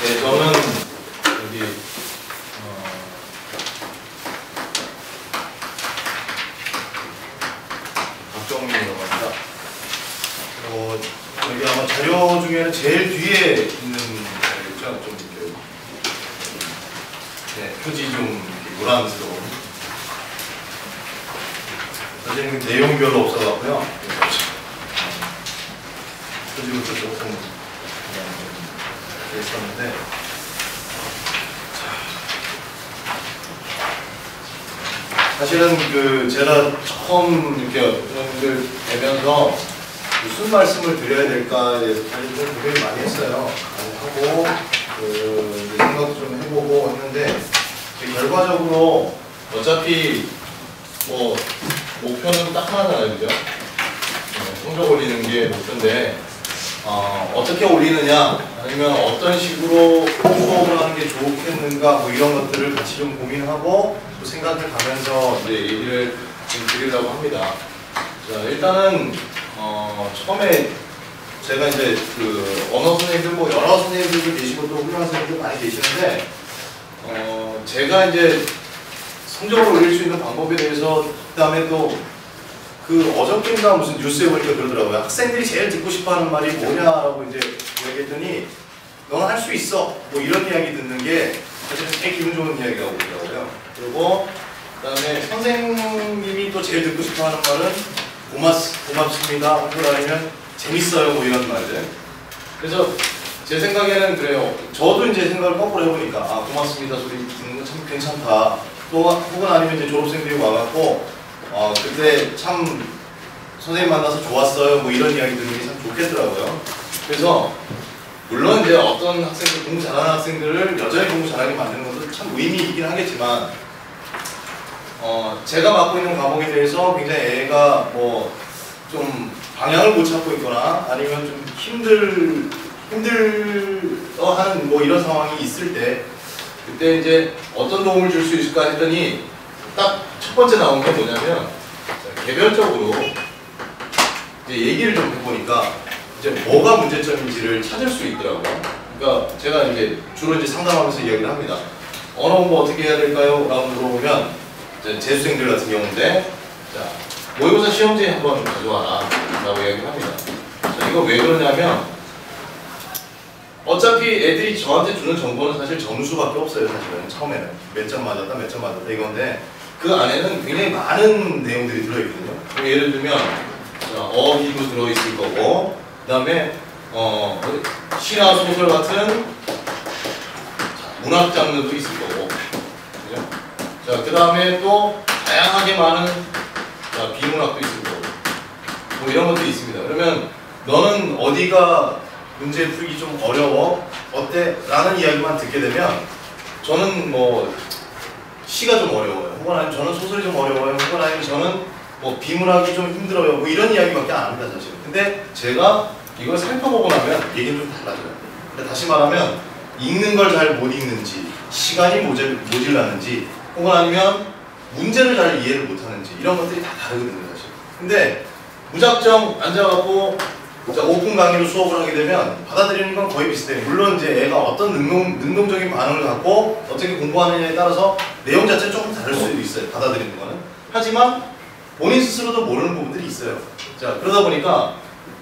네, 저는 여기 어, 박정민이라고 합니다. 어, 여기 아마 자료 중에는 제일 뒤에 있는 자료죠. 좀 이렇게 네, 표지 좀 이렇게 노란스러운. 사실 내용 별로 없어갖고요. 표지부터 조금 그냥 좀 있었는데. 사실은 그 제가 처음 이렇게 여러분들 뵈면서 무슨 말씀을 드려야 될까에 대해서 사실 좀 고민을 많이 했어요. 많이 하고 그 생각도 좀 해보고 했는데 결과적으로 어차피 뭐 목표는 딱 하나잖아요, 그죠? 네, 성적 올리는 게 목표인데 어, 어떻게 올리느냐 아니면 어떤 식으로 수업을 하는 게 좋겠는가 뭐 이런 것들을 같이 좀 고민하고 또 생각해 가면서 이제 얘기를 좀 드리려고 합니다. 자 일단은 어, 처음에 제가 이제 그 언어 선생님들 뭐 여러 선생님들도 계시고 또 훌륭한 선생님들 많이 계시는데 어, 제가 이제 성적을 올릴 수 있는 방법에 대해서 그다음에 또 그 어저께인가 무슨 뉴스에 보니까 그러더라고요. 학생들이 제일 듣고 싶어하는 말이 뭐냐라고 이제 이야기했더니 너는 할 수 있어. 뭐 이런 이야기 듣는 게 사실은 제일 기분 좋은 이야기가 오더라고요. 그리고 그다음에 선생님이 또 제일 듣고 싶어하는 말은 고맙 고맙습니다. 혹은 아니면 재밌어요. 뭐 이런 말들. 그래서 제 생각에는 그래요. 저도 이제 생각을 거꾸로 해보니까 아 고맙습니다 소리 듣는 거참 괜찮다. 또 혹은 아니면 이제 졸업생들이 와갖고 어 그때 참 선생님 만나서 좋았어요. 뭐 이런 이야기 듣는 게 참 좋겠더라고요. 그래서 물론 이제 어떤 학생들 공부 잘하는 학생들을 여전히 공부 잘하게 만드는 것도 참 의미 있긴 하겠지만 어 제가 맡고 있는 과목에 대해서 굉장히 애가 뭐 좀 방향을 못 찾고 있거나 아니면 좀 힘들 힘들어하는 뭐 이런 상황이 있을 때 그때 이제 어떤 도움을 줄 수 있을까 했더니 딱 첫 번째 나온 게 뭐냐면 개별적으로 이제 얘기를 좀 해보니까 이제 뭐가 문제점인지를 찾을 수 있더라고요. 그러니까 제가 이제 주로 이제 상담하면서 이야기를 합니다. 언어 공부 어떻게 해야 될까요? 라고 물어보면 이제 재수생들 같은 경우인데 자 모의고사 시험지 한번 가져와라 라고 이야기를 합니다. 자, 이거 왜 그러냐면 어차피 애들이 저한테 주는 정보는 사실 점수밖에 없어요 사실은 처음에는 몇 점 맞았다 몇 점 맞았다 이건데 그 안에는 굉장히 많은 내용들이 들어있거든요 예를 들면 자, 어휘도 들어있을 거고 그 다음에 어, 시나 소설 같은 자, 문학 장르도 있을 거고? 자, 그 다음에 또 다양하게 많은 자, 비문학도 있을 거고 뭐 이런 것도 있습니다 그러면 너는 어디가 문제 풀기 좀 어려워? 어때? 라는 이야기만 듣게 되면 저는 뭐 시가 좀 어려워요. 혹은 아니면 저는 소설이 좀 어려워요. 혹은 아니면 저는 뭐 비문학이 좀 힘들어요. 뭐 이런 이야기밖에 안 합니다, 사실. 근데 제가 이걸 살펴보고 나면 얘기는 좀 달라져요. 근데 다시 말하면 읽는 걸 잘 못 읽는지, 시간이 모질, 모질라는지, 혹은 아니면 문제를 잘 이해를 못 하는지 이런 것들이 다 다르거든요, 사실. 근데 무작정 앉아갖고 자, 오픈 강의로 수업을 하게 되면 받아들이는 건 거의 비슷해요. 물론 이제 애가 어떤 능동, 능동적인 반응을 갖고 어떻게 공부하느냐에 따라서 내용 자체는 조금 다를 수도 있어요. 받아들이는 거는. 하지만 본인 스스로도 모르는 부분들이 있어요. 자, 그러다 보니까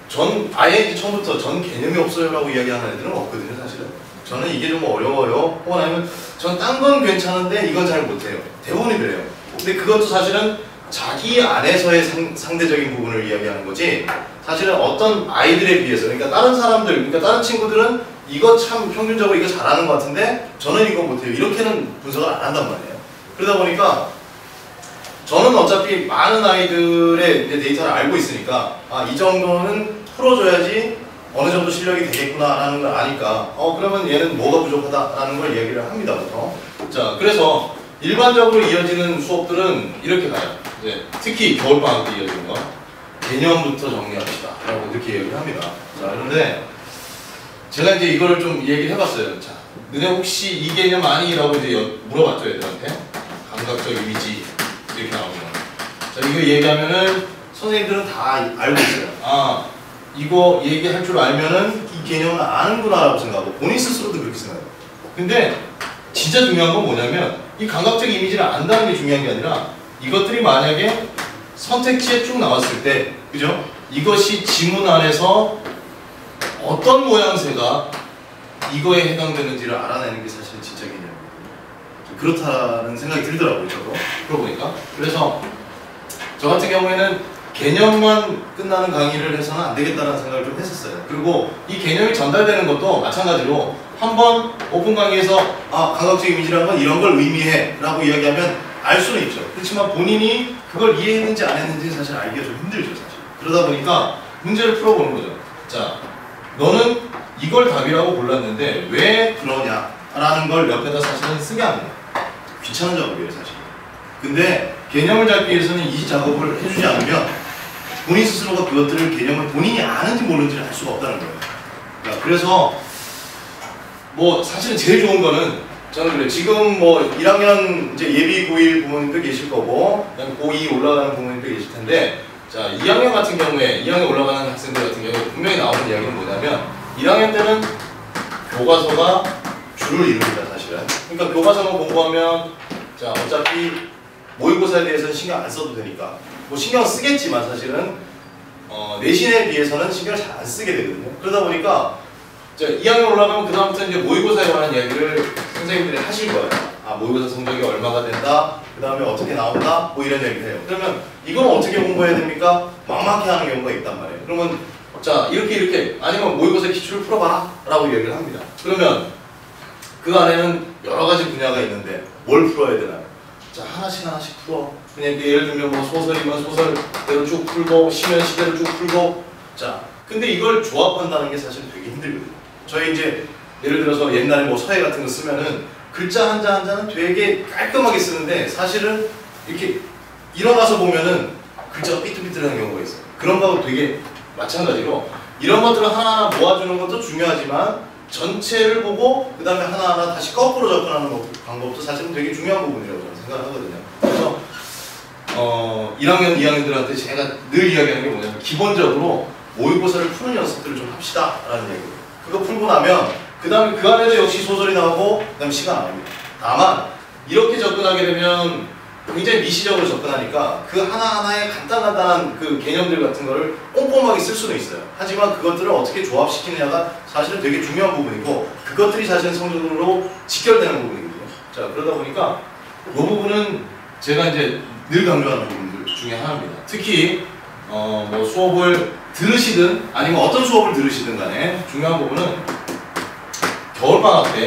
전 아예 처음부터 전 개념이 없어요라고 이야기하는 애들은 없거든요, 사실은. 저는 이게 좀 어려워요. 혹은 아니면 전 딴 건 괜찮은데 이건 잘 못해요. 대부분이 그래요. 근데 그것도 사실은 자기 안에서의 상, 상대적인 부분을 이야기하는 거지 사실은 어떤 아이들에 비해서 그러니까 다른 사람들 그러니까 다른 친구들은 이거 참 평균적으로 이거 잘하는 것 같은데 저는 이거 못해요 이렇게는 분석을 안 한단 말이에요 그러다 보니까 저는 어차피 많은 아이들의 데이터를 알고 있으니까 아 이 정도는 풀어줘야지 어느 정도 실력이 되겠구나 라는 걸 아니까 어 그러면 얘는 뭐가 부족하다라는 걸 얘기를 합니다 보통. 자 그래서 일반적으로 이어지는 수업들은 이렇게 가요. 이제 특히 겨울방학 때 이어지는 거 개념부터 정리합시다 라고 이렇게 얘기를 합니다. 자 그런데 제가 이제 이거를 좀 얘기를 해봤어요. 자 너네 혹시 이 개념 아니? 라고 이제 여- 물어봤죠 애들한테? 감각적 이미지 이렇게 나오는 거. 자 이거 얘기하면은 선생님들은 다 알고 있어요. 아 이거 얘기할 줄 알면은 이 개념을 아는구나라고 생각하고 본인 스스로도 그렇게 생각해요. 근데 진짜 중요한 건 뭐냐면 이 감각적 이미지를 안다는 게 중요한 게 아니라 이것들이 만약에 선택지에 쭉 나왔을 때 그죠? 이것이 지문 안에서 어떤 모양새가 이거에 해당되는지를 알아내는 게 사실은 진짜 개념이에요. 그렇다는 생각이 들더라고요, 저도. 그러고 보니까. 그래서 저 같은 경우에는 개념만 끝나는 강의를 해서는 안 되겠다는 생각을 좀 했었어요. 그리고 이 개념이 전달되는 것도 마찬가지로 한번 오픈 강의에서 아, 감각적 이미지라는 건 이런 걸 의미해 라고 이야기하면 알 수는 있죠. 그렇지만 본인이 그걸 이해했는지 안 했는지 사실 알기가 좀 힘들죠, 사실. 그러다 보니까 문제를 풀어보는 거죠. 자, 너는 이걸 답이라고 골랐는데 왜 그러냐 라는 걸 옆에다 사실은 쓰게 합니다. 귀찮은 작업이에요, 사실. 근데 개념을 잡기 위해서는 이 작업을 해주지 않으면 본인 스스로가 그것들을 개념을 본인이 아는지 모르는지를 알 수가 없다는 거예요. 그러니까 그래서 뭐 사실은 제일 좋은 거는 저는 그래요. 지금 뭐 1학년 이제 예비 고1 부모님도 계실 거고 그다음에 고2 올라가는 부모님도 계실 텐데 자 2학년 같은 경우에 2학년 올라가는 학생들 같은 경우에 분명히 나오는 이야기는 뭐냐면 1학년 때는 교과서가 줄을 이룹니다 사실은. 그러니까 교과서만 공부하면 자 어차피 모의고사에 대해서는 신경 안 써도 되니까 뭐 신경 쓰겠지만 사실은 어, 내신에 비해서는 신경을 잘 안 쓰게 되거든요. 그러다 보니까 자, 2학년 올라가면 그다음부터 이제 모의고사에 관한 이야기를 선생님들이 하실 거예요. 아, 모의고사 성적이 얼마가 된다, 그 다음에 어떻게 나온다, 뭐 이런 얘기를 해요. 그러면 이건 어떻게 공부해야 됩니까? 막막해 하는 경우가 있단 말이에요. 그러면 자, 이렇게 이렇게 아니면 모의고사 기출을 풀어봐라 라고 얘기를 합니다. 그러면 그 안에는 여러 가지 분야가 있는데 뭘 풀어야 되나요? 자, 하나씩 하나씩 풀어. 그냥 예를 들면 뭐 소설이면 소설대로 쭉 풀고, 시면 시대로 쭉 풀고. 자, 근데 이걸 조합한다는 게 사실 되게 힘들거든요. 저희 이제 예를 들어서 옛날에 뭐 서예 같은 거 쓰면은 글자 한 자 한 자는 되게 깔끔하게 쓰는데 사실은 이렇게 일어나서 보면은 글자가 삐뚤삐뚤한 경우가 있어요. 그런 거하고 되게 마찬가지로 이런 것들을 하나하나 모아주는 것도 중요하지만 전체를 보고 그 다음에 하나하나 다시 거꾸로 접근하는 것, 방법도 사실은 되게 중요한 부분이라고 저는 생각하거든요. 그래서 어, 1학년, 2학년들한테 제가 늘 이야기하는 게 뭐냐면 기본적으로 모의고사를 푸는 연습들을 좀 합시다 라는 얘기예요. 그거 풀고 나면 그 다음에 그 안에도 역시 소설이 나오고 그 다음에 시가 나옵니다. 다만 이렇게 접근하게 되면 굉장히 미시적으로 접근하니까 그 하나하나의 간단간단한 그 개념들 같은 거를 꼼꼼하게 쓸 수는 있어요. 하지만 그것들을 어떻게 조합시키느냐가 사실은 되게 중요한 부분이고 그것들이 사실은 성적으로 직결되는 부분이거든요. 자 그러다 보니까 이 부분은 제가 이제 늘 강조하는 부분들 중에 하나입니다. 특히 어 뭐 수업을 들으시든 아니면 어떤 수업을 들으시든 간에 중요한 부분은 겨울방학 때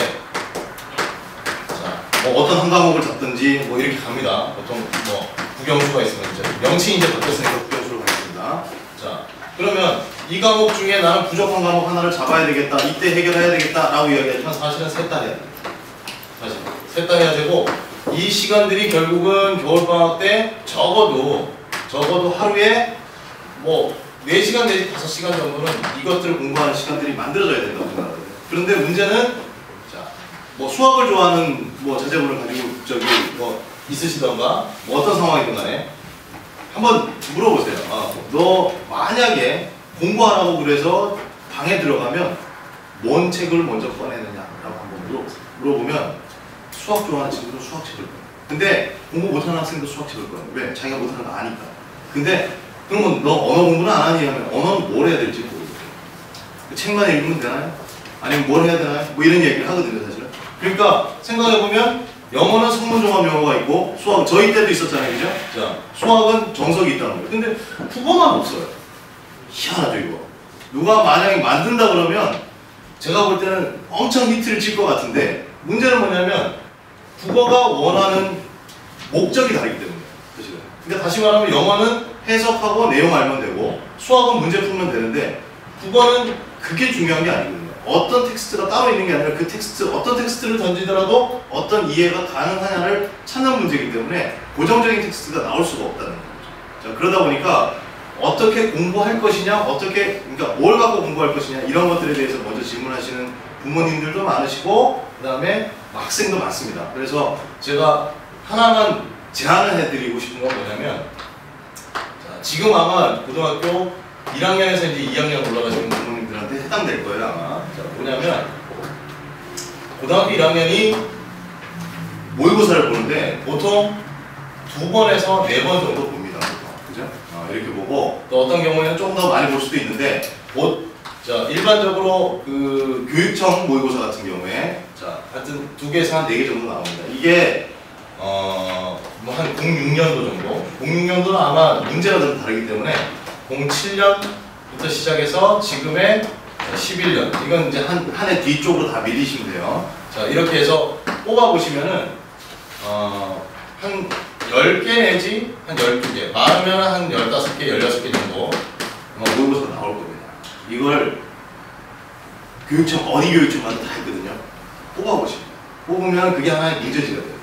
자, 뭐 어떤 한 과목을 잡든지 뭐 이렇게 갑니다. 보통 뭐 국영수가 있으면 이제 명칭이 이제 바뀌었으니까 국영수로 가겠습니다. 자, 그러면 이 과목 중에 나는 부족한 과목 하나를 잡아야 되겠다. 이때 해결해야 되겠다 라고 이야기하지만 사실은 셋 다 해야 돼요. 사실 셋 다 해야 되고 이 시간들이 결국은 겨울방학 때 적어도 적어도 하루에 뭐 4시간 내지 5시간 정도는 이것들을 공부하는 시간들이 만들어져야 된다고 생각하거든요. 그런데 문제는 자, 뭐 수학을 좋아하는 뭐 자제분을 가지고 저기 뭐 있으시던가 뭐 어떤 상황이든 간에 한번 물어보세요. 아, 너 만약에 공부하라고 그래서 방에 들어가면 뭔 책을 먼저 꺼내느냐라고 한번 물어보세요. 물어보면 수학 좋아하는 친구는 수학책을 꺼내. 근데 공부 못하는 학생도 수학책을 꺼내. 왜? 자기가 못하는 거 아니까. 근데 그러면 너 언어 공부는 안 하니 하면 언어는 뭘 해야 될지 모르겠어요. 그 책만 읽으면 되나요? 아니면 뭘 해야 되나요? 뭐 이런 얘기를 하거든요, 사실은. 그러니까 생각해보면 영어는 성문종합 영어가 있고 수학 저희 때도 있었잖아요, 그죠? 자, 수학은 정석이 있다는 거예요. 근데 국어만 없어요. 희한하죠, 이거. 누가 만약에 만든다 그러면 제가 볼 때는 엄청 히트를 칠 것 같은데 문제는 뭐냐면 국어가 원하는 목적이 다르기 때문에 사실은. 그러니까 다시 말하면 영어는 해석하고 내용 알면 되고 수학은 문제 풀면 되는데 국어는 그게 중요한 게 아니거든요. 어떤 텍스트가 따로 있는 게 아니라 그 텍스트 어떤 텍스트를 던지더라도 어떤 이해가 가능하냐를 찾는 문제이기 때문에 고정적인 텍스트가 나올 수가 없다는 거죠. 자 그러다 보니까 어떻게 공부할 것이냐, 어떻게 그러니까 뭘 갖고 공부할 것이냐 이런 것들에 대해서 먼저 질문하시는 부모님들도 많으시고 그 다음에 학생도 많습니다. 그래서 제가 하나만 제안을 해드리고 싶은 건 뭐냐면 자, 지금 아마 고등학교 1학년에서 이제 2학년 올라가시는 부모님들한테 해당될 거예요 아마. 자 뭐냐면 고등학교 1학년이 모의고사를 보는데 보통 두 번에서 네 번 정도 봅니다. 그죠? 어, 이렇게 보고 또 어떤 경우에는 조금 더 많이 볼 수도 있는데 뭐, 자 일반적으로 그 교육청 모의고사 같은 경우에 자 하여튼 두 개에서 한 네 개 정도 나옵니다. 이게 어 뭐 한 06년도 정도 06년도는 아마 문제가 좀 다르기 때문에 07년부터 시작해서 지금의 11년 이건 이제 한 한 해 뒤쪽으로 다 밀리시면 돼요. 자 이렇게 해서 뽑아 보시면은 어 한 10개 내지 한 12개 많으면 한 15개, 16개 정도 겁니다. 이걸 교육청 어디 교육청마다 다 있거든요. 뽑아 보시면 뽑으면 그게 하나의 문제지가 돼요.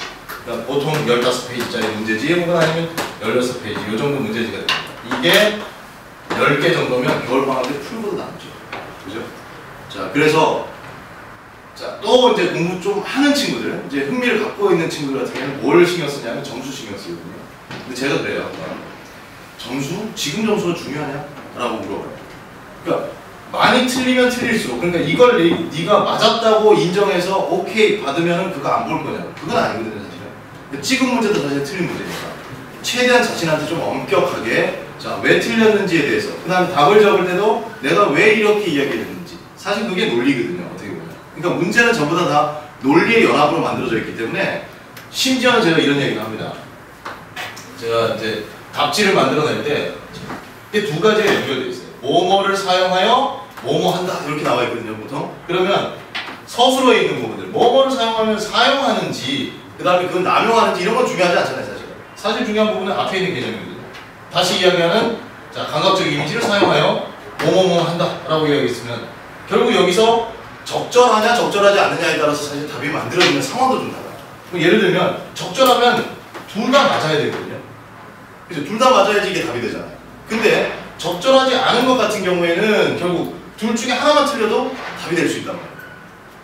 그러니까 보통 15페이지짜리 문제지 혹은 아니면 16페이지 이 정도 문제지가 됩니다. 이게 10개 정도면 겨울방학 때 풀고도 남죠. 그죠? 자, 그래서 자, 또 이제 공부 좀 하는 친구들, 이제 흥미를 갖고 있는 친구들 같은 경우는 뭘 신경 쓰냐면 점수 신경 쓰거든요. 근데 제가 그래요. 점수? 지금 점수가 중요하냐? 라고 물어봐요. 그러니까 많이 틀리면 틀릴수록 그러니까 이걸 네, 네가 맞았다고 인정해서 오케이 받으면 그거 안 볼 거냐? 그건 아니거든요, 사실은. 그러니까 찍은 문제도 사실 틀린 문제니까. 최대한 자신한테 좀 엄격하게 자, 왜 틀렸는지에 대해서 그 다음에 답을 적을 때도 내가 왜 이렇게 이야기했는지 사실 그게 논리거든요 어떻게 보면 그러니까 문제는 전부 다, 다 논리의 연합으로 만들어져 있기 때문에 심지어는 제가 이런 얘기를 합니다 제가 이제 답지를 만들어낼 때 이게 두 가지가 연결되어 있어요 뭐뭐를 사용하여 뭐뭐 한다 이렇게 나와 있거든요 보통 그러면 서술어에 있는 부분들 뭐뭐를 사용하면 사용하는지 그 다음에 그건 남용하는지 이런 건 중요하지 않잖아요 사실 사실 중요한 부분은 앞에 있는 개념이거든요 다시 이야기하는 자 감각적 이미지를 사용하여 뭐뭐뭐 한다 라고 이야기했으면 결국 여기서 적절하냐 적절하지 않느냐에 따라서 사실 답이 만들어지는 상황도. 그럼 예를 들면 적절하면 둘 다 맞아야 되거든요. 그죠? 둘다 맞아야지 이게 답이 되잖아요. 근데 적절하지 않은 것 같은 경우에는 결국 둘 중에 하나만 틀려도 답이 될 수 있단 말이에요.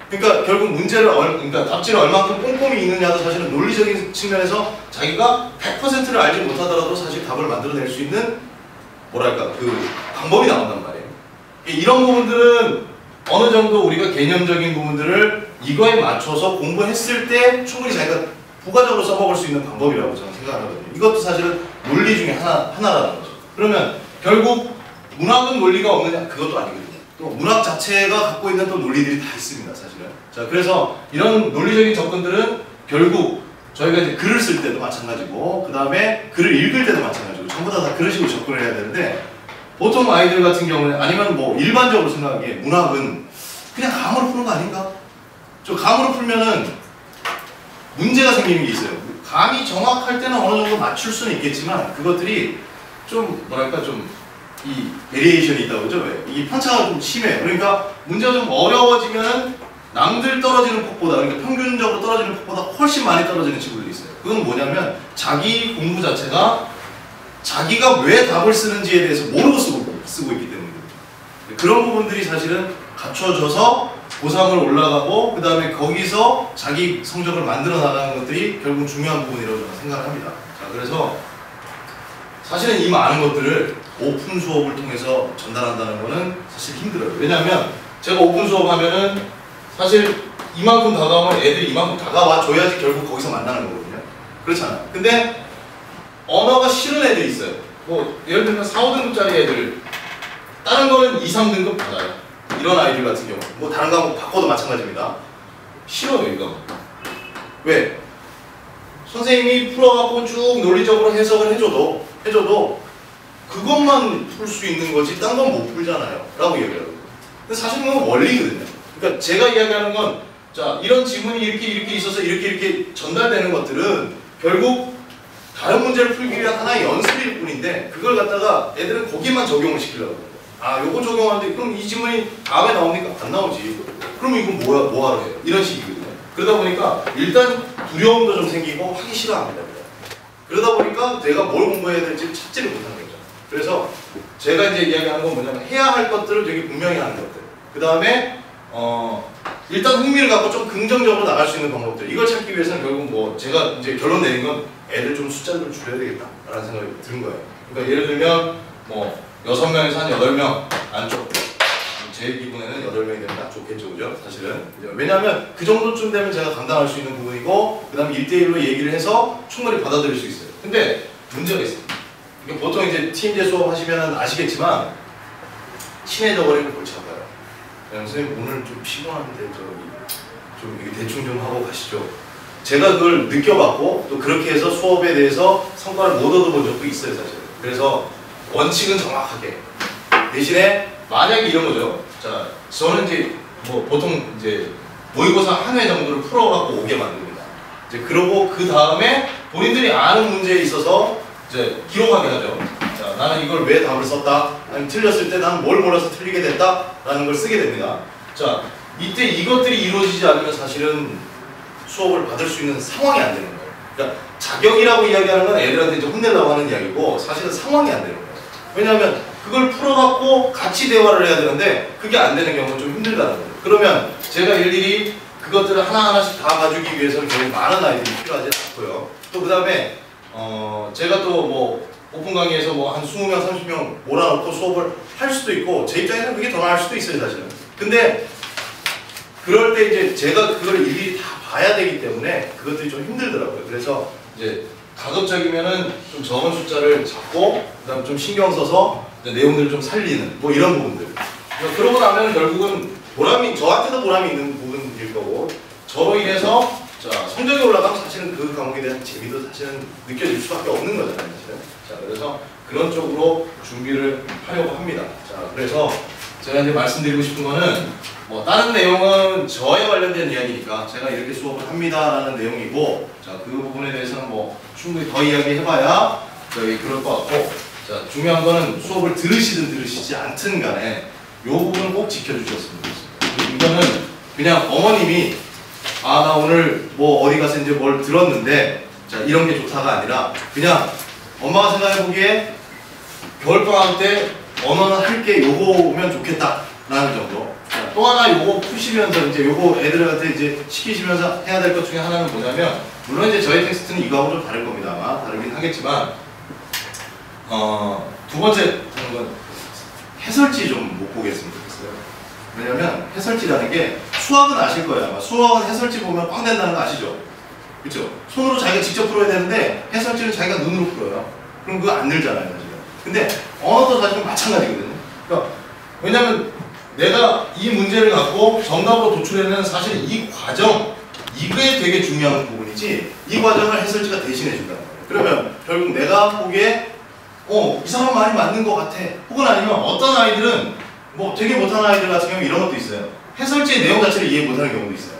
그러니까 결국 문제를 얼, 그러니까 답지를 얼만큼 꼼꼼히 읽느냐도 사실은 논리적인 측면에서 자기가 100%를 알지 못하더라도 사실 답을 만들어낼 수 있는 뭐랄까 그 방법이 나온단 말이에요. 이런 부분들은 어느 정도 우리가 개념적인 부분들을 이거에 맞춰서 공부했을 때 충분히 자기가 부가적으로 써먹을 수 있는 방법이라고 저는 생각하거든요. 이것도 사실은 논리 중에 하나, 하나라는 거죠. 그러면 결국 문학은 논리가 없느냐? 그것도 아니거든요. 또 문학 자체가 갖고 있는 또 논리들이 다 있습니다, 사실은. 자, 그래서 이런 논리적인 접근들은 결국 저희가 이제 글을 쓸 때도 마찬가지고, 그 다음에 글을 읽을 때도 마찬가지고, 전부 다, 다 그런 식으로 접근을 해야 되는데, 보통 아이들 같은 경우는 아니면 뭐 일반적으로 생각하기에 문학은 그냥 감으로 푸는 거 아닌가? 저 감으로 풀면은 문제가 생기는 게 있어요. 감이 정확할 때는 어느 정도 맞출 수는 있겠지만 그것들이 좀 뭐랄까 좀 이 베리에이션이 있다고 그러죠? 왜? 이 편차가 좀 심해요. 그러니까 문제가 좀 어려워지면은 남들 떨어지는 폭보다 그러니까 평균적으로 떨어지는 폭보다 훨씬 많이 떨어지는 친구들이 있어요. 그건 뭐냐면 자기 공부 자체가 자기가 왜 답을 쓰는지에 대해서 모르고 쓰고, 쓰고 있기 때문입니다. 그런 부분들이 사실은 갖춰져서 고3을 올라가고 그 다음에 거기서 자기 성적을 만들어 나가는 것들이 결국 중요한 부분이라고 저는 생각을 합니다. 자, 그래서 사실은 이 많은 것들을 오픈 수업을 통해서 전달한다는 거는 사실 힘들어요. 왜냐하면 제가 오픈 수업 하면은 사실 이만큼 다가오면 애들이 이만큼 다가와 줘야지 결국 거기서 만나는 거거든요. 그렇잖아요. 근데 언어가 싫은 애들이 있어요. 뭐 예를 들면 4, 5등급짜리 애들 다른 거는 2, 3등급 받아요. 이런 아이들 같은 경우 뭐 다른 과목 바꿔도 마찬가지입니다. 싫어요 이거. 왜? 선생님이 풀어갖고 쭉 논리적으로 해석을 해줘도 해줘도 그것만 풀 수 있는 거지 딴 건 못 풀잖아요. 라고 얘기하거든요. 근데 사실 그건 원리거든요. 그러니까 제가 이야기하는 건 자 이런 지문이 이렇게 이렇게 있어서 이렇게 이렇게 전달되는 것들은 결국 다른 문제를 풀기 위한 하나의 연습일 뿐인데 그걸 갖다가 애들은 거기만 적용을 시키려고. 아 요거 적용하는데 그럼 이 지문이 다음에 나오니까 안 나오지. 그럼 이건 뭐야 뭐하러 해요? 이런 식이거든요. 그러다 보니까 일단 두려움도 좀 생기고 하기 싫어합니다. 그러다 보니까 내가 뭘 공부해야 될지 찾지를 못하는 거죠. 그래서 제가 이제 이야기하는 건 뭐냐면 해야 할 것들을 되게 분명히 하는 것들. 그 다음에 어 일단 흥미를 갖고 좀 긍정적으로 나갈 수 있는 방법들. 이걸 찾기 위해서는 결국 뭐 제가 이제 결론 내린 건 애들 좀 숫자를 좀 줄여야 되겠다라는 생각이 드는 거예요. 그러니까 예를 들면 뭐 여섯 명에서 한 여덟 명 안쪽 제 기분에는 8명이 되면 딱 좋겠죠, 그죠? 사실은. 왜냐하면 그 정도쯤 되면 제가 감당할 수 있는 부분이고, 그 다음에 1대1로 얘기를 해서 충분히 받아들일 수 있어요. 근데 문제가 있습니다. 이게 보통 이제 팀제 수업 하시면 아시겠지만, 친해져 버리면 골치 아파요. 그냥 선생님 오늘 좀 피곤한데, 저기, 좀 대충 좀 하고 가시죠. 제가 그걸 느껴봤고, 또 그렇게 해서 수업에 대해서 성과를 못 얻어본 적도 있어요, 사실. 그래서 원칙은 정확하게. 대신에 만약에 이런 거죠. 자, 저는 이제 뭐 보통 이제 모의고사 한 회 정도를 풀어갖고 오게 만듭니다. 이제 그러고 그 다음에 본인들이 아는 문제에 있어서 이제 기록하게 하죠. 자, 나는 이걸 왜 답을 썼다. 아니면 틀렸을 때 나는 뭘 몰라서 틀리게 됐다 라는 걸 쓰게 됩니다. 자, 이때 이것들이 이루어지지 않으면 사실은 수업을 받을 수 있는 상황이 안 되는 거예요. 그러니까 자격이라고 이야기하는 건 애들한테 이제 혼내려고 하는 이야기고 사실은 상황이 안 되는 거예요. 왜냐하면 그걸 풀어갖고 같이 대화를 해야 되는데 그게 안 되는 경우는 좀 힘들다는 거예요. 그러면 제가 일일이 그것들을 하나하나씩 다 봐주기 위해서는 굉장히 많은 아이들이 필요하지 않고요. 또 그 다음에 어 제가 또 뭐 오픈 강의에서 뭐 한 20명, 30명 몰아넣고 수업을 할 수도 있고 제 입장에서는 그게 더 나을 수도 있어요 사실은. 근데 그럴 때 이제 제가 그걸 일일이 다 봐야 되기 때문에 그것들이 좀 힘들더라고요. 그래서 이제 가급적이면은 좀 적은 숫자를 잡고 그다음 좀 신경 써서 내용들을 좀 살리는 뭐 이런 부분들. 그러고 나면 결국은 보람이 저한테도 보람이 있는 부분일 거고 저로 인해서 자 성적이 올라가면 사실은 그 과목에 대한 재미도 사실은 느껴질 수밖에 없는 거잖아요. 사실은. 자 그래서 그런 쪽으로 준비를 하려고 합니다. 자 그래서 제가 이제 말씀드리고 싶은 거는 뭐 다른 내용은 저에 관련된 이야기니까 제가 이렇게 수업을 합니다라는 내용이고 자 그 부분에 대해서는 뭐 충분히 더 이야기해봐야 저희 그럴 것 같고 자 중요한 거는 수업을 들으시든 들으시지 않든 간에 요 부분 꼭 지켜주셨으면 좋겠습니다. 이거는 그냥 어머님이 아 나 오늘 뭐 어디 가서 이제 뭘 들었는데 자 이런 게 좋다가 아니라 그냥 엄마가 생각해 보기에 겨울방학 때 언어는 할게 요거면 좋겠다라는 정도. 자, 또 하나 요거 푸시면서 이제 요거 애들한테 이제 시키시면서 해야 될 것 중에 하나는 뭐냐면 물론 이제 저희 텍스트는 이거하고 좀 다를 겁니다. 아마 다르긴 하겠지만 어 두 번째 하는 건 해설지 좀 못 보겠으면 좋겠어요. 왜냐면 해설지라는 게 수학은 아실 거예요. 아마 수학은 해설지 보면 꽝 된다는 거 아시죠? 그렇죠? 손으로 자기가 직접 풀어야 되는데 해설지는 자기가 눈으로 풀어요. 그럼 그거 안 늘잖아요, 사실. 근데 언어도 사실은 마찬가지거든요. 그러니까 왜냐면 내가 이 문제를 갖고 정답으로 도출해내는 사실 이 과정 이게 되게 중요한 부분이지 이 과정을 해설지가 대신해 준다는 거예요. 그러면 결국 내가 보기에 어, 이 사람 말이 맞는 것 같아. 혹은 아니면 어떤 아이들은 뭐 되게 못하는 아이들 같은 경우 이런 것도 있어요. 해설지의 내용 자체를 이해 못하는 경우도 있어요.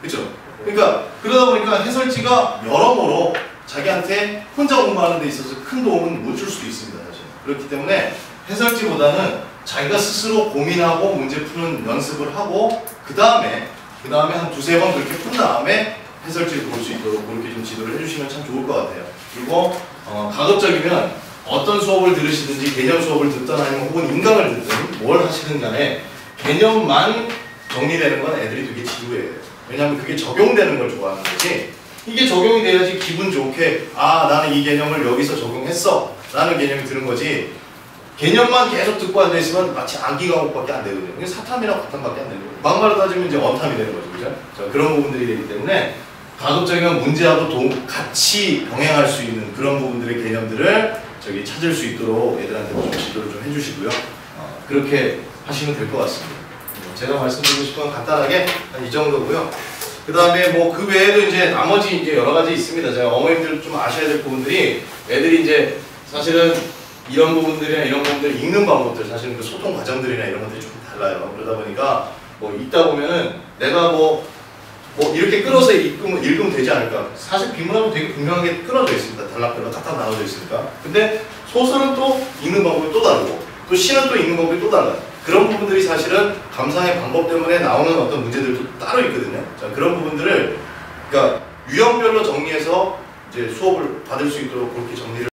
그렇죠? 그러니까 그러다 보니까 해설지가 여러모로 자기한테 혼자 공부하는 데 있어서 큰 도움은 못 줄 수도 있습니다. 사실. 그렇기 때문에 해설지보다는 자기가 스스로 고민하고 문제 푸는 연습을 하고 그 다음에 그 다음에 한 두세 번 그렇게 푼 다음에 해설지를 볼 수 있도록 그렇게 좀 지도를 해주시면 참 좋을 것 같아요. 그리고 어, 가급적이면 어떤 수업을 들으시든지 개념 수업을 듣든 아니면 혹은 인강을 듣든 뭘 하시든 간에 개념만 정리되는 건 애들이 되게 지루해요. 왜냐하면 그게 적용되는 걸 좋아하는 거지 이게 적용이 돼야지 기분 좋게 아 나는 이 개념을 여기서 적용했어 라는 개념이 드는 거지 개념만 계속 듣고 앉아있으면 마치 암기 과목밖에 안 되거든요. 사탐이랑 과탐밖에 안 되는 거예요. 막말로 따지면 이제 원탐이 되는 거죠. 그죠? 자, 그런 부분들이 되기 때문에 가급적이면 문제하고 동, 같이 병행할 수 있는 그런 부분들의 개념들을 저기 찾을 수 있도록 애들한테 좀 지도를 좀 해주시고요. 어, 그렇게 하시면 될 것 같습니다. 어, 제가 말씀드리고 싶은 건 간단하게 한 이 정도고요. 그 다음에 뭐 그 외에도 이제 나머지 이제 여러 가지 있습니다. 제가 어머님들 좀 아셔야 될 부분들이 애들이 이제 사실은 이런 부분들이나 이런 부분들 읽는 방법들 사실은 그 소통 과정들이나 이런 것들이 좀 달라요. 그러다 보니까 뭐 읽다 보면은 내가 뭐, 뭐 이렇게 끌어서 읽으면, 읽으면 되지 않을까. 사실 비문하고 되게 분명하게 끊어져 있습니다. 단락별로 탁탁 나눠져 있으니까. 근데 소설은 또 읽는 방법이 또 다르고 또 시는 또 읽는 방법이 또 달라요. 그런 부분들이 사실은 감상의 방법 때문에 나오는 어떤 문제들도 따로 있거든요. 자, 그런 부분들을 그러니까 유형별로 정리해서 이제 수업을 받을 수 있도록 그렇게 정리를